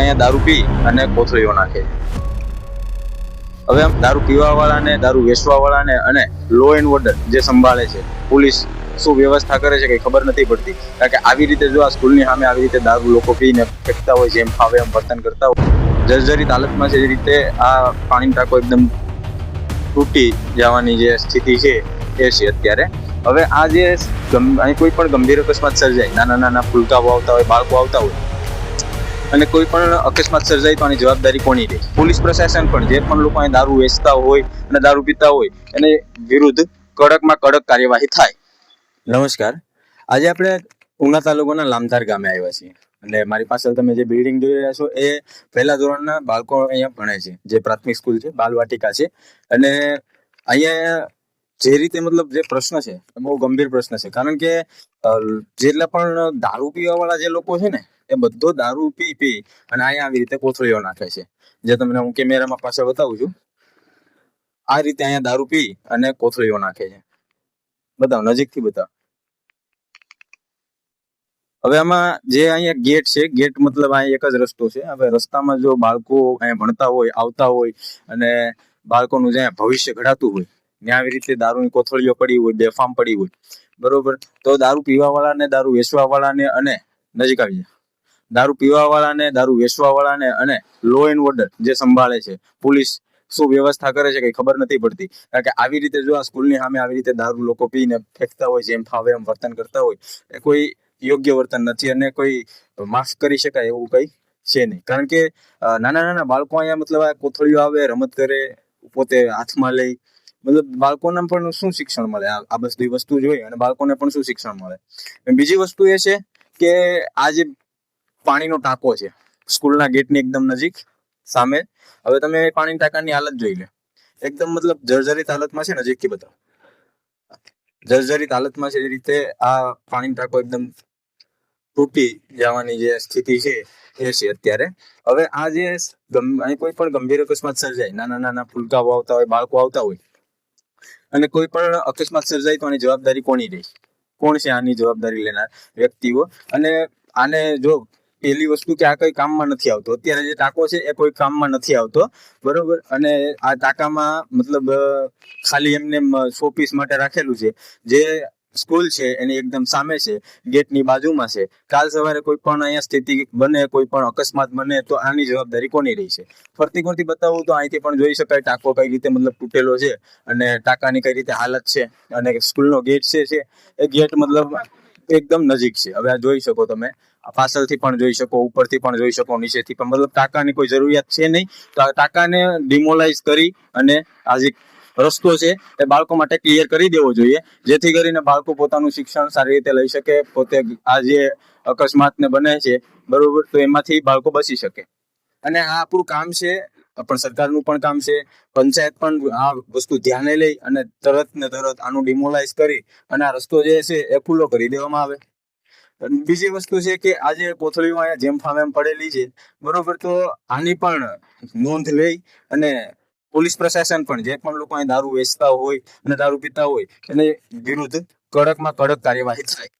અહીંયા દારૂ પી અને કોથળીઓ નાખે. છે હવે આમ દારૂ પીવા વાળાને દારૂ વેચવા વાળાને અને લો એન્ડ ઓર્ડર જે સંભાળે છે, પોલીસ શું વ્યવસ્થા કરે છે કંઈ ખબર નથી પડતી. કારણ કે આવી રીતે જો આ સ્કૂલની સામે આવી રીતે દારૂ લોકો પીને ફેંકતા હોય, જેમ ફાવે એમ વર્તન કરતા હોય, જર્જરિત હાલતમાં છે જે રીતે આ પાણી ટાંકો એકદમ તૂટી જવાની જે સ્થિતિ છે, એ છે અત્યારે. હવે આ જે કોઈ પણ ગંભીર અકસ્માત સર્જાય નાના નાના ફૂલકાઓ આવતા હોય, બાળકો આવતા હોય અને કોઈ પણ અકસ્માત સર્જાય તો આની જવાબદારી કોની રહે? પોલીસ પ્રશાસન પણ જે પણ લોકો અહીં દારૂ વેચતા હોય અને દારૂ પીતા હોય, એને વિરુદ્ધ કડકમાં કડક કાર્યવાહી થાય. નમસ્કાર. આજે આપણે ઉના તાલુકાના લામધાર ગામે આવ્યા છીએ. અને મારી પાછળ તમે જે બિલ્ડિંગ જોઈ રહ્યા છો, એ પહેલા ધોરણના બાળકો અહીંયા ભણે છે, જે પ્રાથમિક સ્કૂલ છે, બાલવાટિકા છે. અને અહીંયા જે રીતે મતલબ જે પ્રશ્ન છે, એ બહુ ગંભીર પ્રશ્ન છે. કારણ કે જેટલા પણ દારૂ પીવા વાળા જે લોકો છે ને એ બધો દારૂ પી પી અને અહીંયા આવી રીતે કોથળીઓ નાખે છે. જે તમને હું કેમેરામાં પાછળ બતાવું છું. આ રીતે અહીંયા દારૂ પી અને કોથળીઓ નાખે છે. બતાવ, નજીકથી બતાવો. હવે આમાં જે અહીંયા ગેટ છે, ગેટ મતલબ અહીંયા એક જ રસ્તો છે. હવે રસ્તામાં જો બાળકો અહીંયા ભણતા હોય, આવતા હોય અને બાળકોનું જ્યાં ભવિષ્ય ઘડાતું હોય, ત્યાં આવી રીતે દારૂની કોથળીઓ પડી હોય, બેફામ પડી હોય, બરોબર? તો દારૂ પીવા વાળાને દારૂ વેચવા વાળાને અને નજીક આવી જાય. દારૂ પીવા વાળાને દારૂ વેચવા વાળાને અને લો એન્ડ ઓર્ડર જે સંભાળે છે, પોલીસ શું વ્યવસ્થા કરે છે કઈ ખબર નથી પડતી. કારણ કે આવી રીતે જો આ સ્કૂલની સામે આવી રીતે દારૂ લોકો પીને ફેંકતા હોય જેમ ફાવે એમ વર્તન કરતા હોય, એ કોઈ યોગ્ય વર્તન નથી અને કોઈ માફ કરી શકાય એવું કઈ છે નહીં. કારણ કે નાના નાના બાળકો અહીંયા મતલબ આ કોથળીઓ આવે, રમત કરે, પોતે હાથમાં લઈ, મતલબ બાળકોને પણ શું શિક્ષણ મળે? આ બધી વસ્તુ જોઈ અને બાળકોને પણ શું શિક્ષણ મળે? બીજી વસ્તુ એ છે કે આ જે પાણીનો ટાંકો છે. સ્કૂલના ગેટની એકદમ નજીક સામે. હવે તમે પાણી ટાંકાની હાલત જોઈ લે. એકદમ મતલબ જર્જરિત હાલતમાં છે નજીકથી બધા જર્જરિત હાલતમાં છે જે રીતે આ પાણી ટાંકો એકદમ તૂટી જવાની જે સ્થિતિ છે એ છે અત્યારે. હવે આ જે અહીં કોઈ પણ ગંભીર અકસ્માત સર્જાય, નાના નાના ફૂલકાઓ આવતા હોય, બાળકો આવતા હોય, અને કોઈ પણ અકસ્માત સર્જાય તો આની જવાબદારી કોની રહી? કોણ છે આની જવાબદારી લેનાર વ્યક્તિઓ? અને આને જો પેલી વસ્તુ કે આ કઈ કામમાં નથી આવતો. અત્યારે જે ટાંકો છે એ કોઈ કામમાં નથી આવતો. બરોબર? અને આ ટાંકામાં મતલબ ખાલી એમને સો પીસ માટે રાખેલું છે. જે સ્કૂલ છે એની એકદમ સામે છે, ગેટની બાજુમાં છે. કાલ સવારે કોઈ પણ અહીંયા સ્થિતિ બને, કોઈ પણ અકસ્માત બને, તો આની જવાબદારી કોની રહી છે? ફરતી ફરતી બતાવું તો અહીંથી પણ જોઈ શકાય ટાંકો કઈ રીતે મતલબ તૂટેલો છે અને ટાંકાની કઈ રીતે હાલત છે અને સ્કૂલનો ગેટ છે, એ ગેટ મતલબ એકદમ નજીક છે. હવે આ જોઈ શકો તમે. પાછળથી પણ જોઈ શકો, ઉપરથી પણ જોઈ શકો, નીચેથી પણ. મતલબ ટાંકાની કોઈ જરૂરિયાત છે નહીં. તો આ ટાંકાને ડિમોલાઇઝ કરી અને આ જે રસ્તો છે એ બાળકો માટે ક્લિયર કરી દેવો જોઈએ. જેથી કરીને બાળકો પોતાનું શિક્ષણ સારી રીતે લઈ શકે, પોતે આ જે અકસ્માતને બને છે, બરોબર, તો એમાંથી બાળકો બચી શકે. અને આ આપણું કામ છે પણ સરકારનું પણ કામ છે. પંચાયત પણ આ વસ્તુ ધ્યાને લઈ અને તરત ને તરત આનું ડિમોલાઇઝ કરી અને આ રસ્તો જે છે એ ખુલ્લો કરી દેવામાં આવે. બીજી વસ્તુ છે કે આજે કોથળીઓ અહીંયા જેમ ફામ એમ પડેલી છે. બરોબર, તો આની પણ નોંધ લઈ અને પોલીસ પ્રશાસન પણ જે પણ લોકો અહીં દારૂ વેચતા હોય અને દારૂ પીતા હોય એને વિરુદ્ધ કડકમાં કડક કાર્યવાહી થાય.